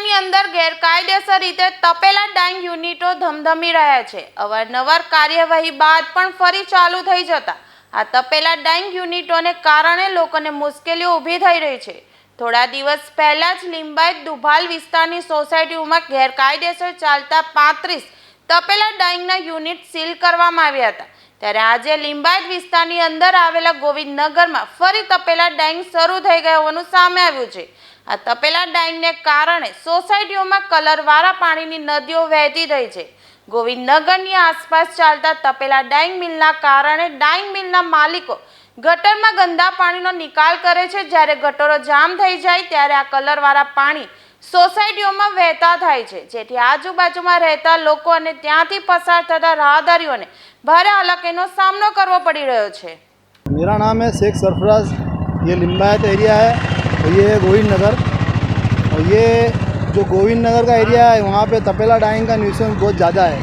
વિસ્તારની અંદર ગેરકાયદેસર રીતે તપેલા ડાંગ યુનિટો ધમધમી રહ્યા છે. અવારનવાર કાર્યવાહી બાદ પણ ફરી ચાલુ થઈ જતા આ તપેલા ડાંગ યુનિટોને કારણે લોકોને મુશ્કેલીઓ ઊભી થઈ રહી છે. થોડા દિવસ પહેલા જ લિંબાયત દુભાલ વિસ્તારની સોસાયટીઓમાં ગેરકાયદેસર ચાલતા પાંત્રીસ તપેલા ડાઈંગના યુનિટ સીલ કરવામાં આવ્યા હતા. ત્યારે આજે લિંબાયત વિસ્તારની અંદર આવેલા ગોવિંદનગરમાં ફરી તપેલા ડાઈંગ શરૂ થઈ ગયા હોવાનું સામે આવ્યું છે. આ તપેલા ડાઈંગને કારણે સોસાયટીઓમાં કલરવાળા પાણીની નદીઓ વહેતી થઈ છે. ગોવિંદનગરની આસપાસ ચાલતા તપેલા ડાઈંગ મિલના કારણે ડાઈંગ મિલના માલિકો ગટરમાં ગંદા પાણીનો નિકાલ કરે છે. જ્યારે ગટરો જામ થઈ જાય ત્યારે આ કલરવાળા પાણી સોસાયટીઓમાં વહેતા થાય છે. જેથી આજુબાજુમાં રહેતા લોકો અને ત્યાંથી પસાર થતા રાહદારીઓને ભારે હાલાકીનો સામનો કરવો પડી રહ્યો છે. મેરા નામ હે શેખ સરફરાઝ યે લિંબાયત એરિયા હૈ और ये है गोविंद नगर और ये जो गोविंद नगर का एरिया है वहाँ पे तपेला डाइंग का न्यूसेंस बहुत ज़्यादा है।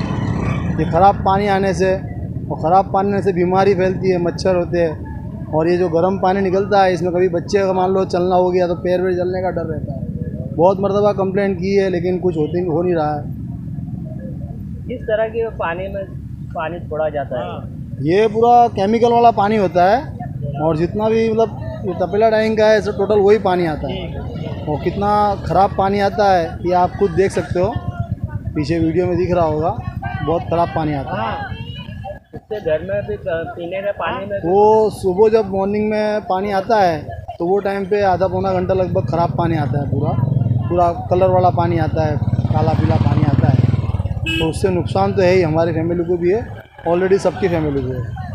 ये ख़राब पानी आने से और ख़राब पानी आने से बीमारी फैलती है मच्छर होते हैं। और ये जो गर्म पानी निकलता है इसमें कभी बच्चे का मान लो चलना हो गया तो पैर वैर जलने का डर रहता है। बहुत मरतबा कंप्लेंट की है लेकिन कुछ होती हो नहीं रहा है। किस तरह के पानी में पानी छोड़ा जाता है? ये पूरा केमिकल वाला पानी होता है और जितना भी मतलब तपेला डाइंग का है सर टोटल वही पानी आता है। और कितना ख़राब पानी आता है ये आप खुद देख सकते हो। पीछे वीडियो में दिख रहा होगा बहुत ख़राब पानी आता है। इससे घर में भी पीने के पानी में वो सुबह जब मॉर्निंग में पानी आता है तो वो टाइम पे आधा पौना घंटा लगभग ख़राब पानी आता है पूरा। पूरा कलर वाला पानी आता है काला पीला पानी आता है। तो उससे नुकसान तो है ही हमारी फैमिली को भी है। ऑलरेडी सबकी फैमिली को है।